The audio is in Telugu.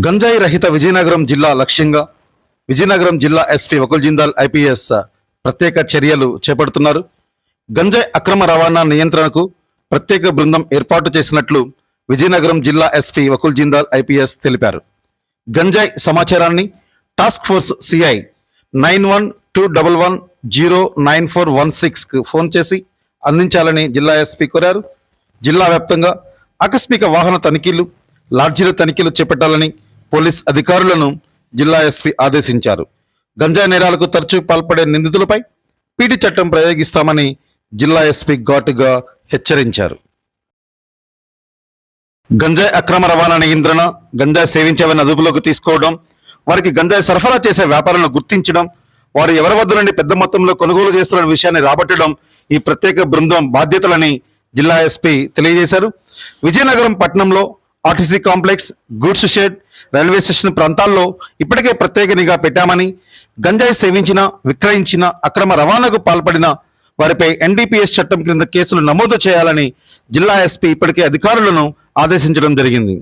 గంజాయి రహిత విజయనగరం జిల్లా లక్ష్యంగా విజయనగరం జిల్లా ఎస్పీ వకుల్ జిందాల్ ఐపీఎస్ ప్రత్యేక చర్యలు చేపడుతున్నారు. గంజాయి అక్రమ రవాణా నియంత్రణకు ప్రత్యేక బృందం ఏర్పాటు చేసినట్లు విజయనగరం జిల్లా ఎస్పీ వకుల్ జిందాల్ ఐపీఎస్ తెలిపారు. గంజాయి సమాచారాన్ని task force CI nine one two double one zero nine four one సిక్స్కు phone చేసి అందించాలని జిల్లా ఎస్పీ కోరారు. జిల్లా వ్యాప్తంగా ఆకస్మిక వాహన తనిఖీలు లాడ్జీల తనిఖీలు చేపట్టాలని పోలీస్ అధికారులను జిల్లా ఎస్పీ ఆదేశించారు. గంజాయి నేరాలకు తరచూ పాల్పడే నిందితులపై పీడి చట్టం ప్రయోగిస్తామని జిల్లా ఎస్పీ ఘాటుగా హెచ్చరించారు. గంజాయి అక్రమ రవాణా నియంత్రణ గంజాయి సేవించేవారిని అదుపులోకి తీసుకోవడం వారికి గంజాయి సరఫరా చేసే వ్యాపారులను గుర్తించడం వారు ఎవరి వద్ద నుండి పెద్ద మొత్తంలో కొనుగోలు చేస్తున్న విషయాన్ని రాబట్టడం ఈ ప్రత్యేక బృందం బాధ్యతలని జిల్లా ఎస్పీ తెలియజేశారు. విజయనగరం పట్టణంలో RTC complex goods shed railway station ప్రాంతాల్లో ఇప్పటికే ప్రత్యేక నిఘా పెట్టామని గంజాయి సేవించిన విక్రయించిన అక్రమ రవాణాకు పాల్పడిన వారిపై ఎన్డీపీఎస్ చట్టం క్రింద కేసులు నమోదు చేయాలని జిల్లా ఎస్పీ ఇప్పటికే అధికారులను ఆదేశించడం జరిగింది.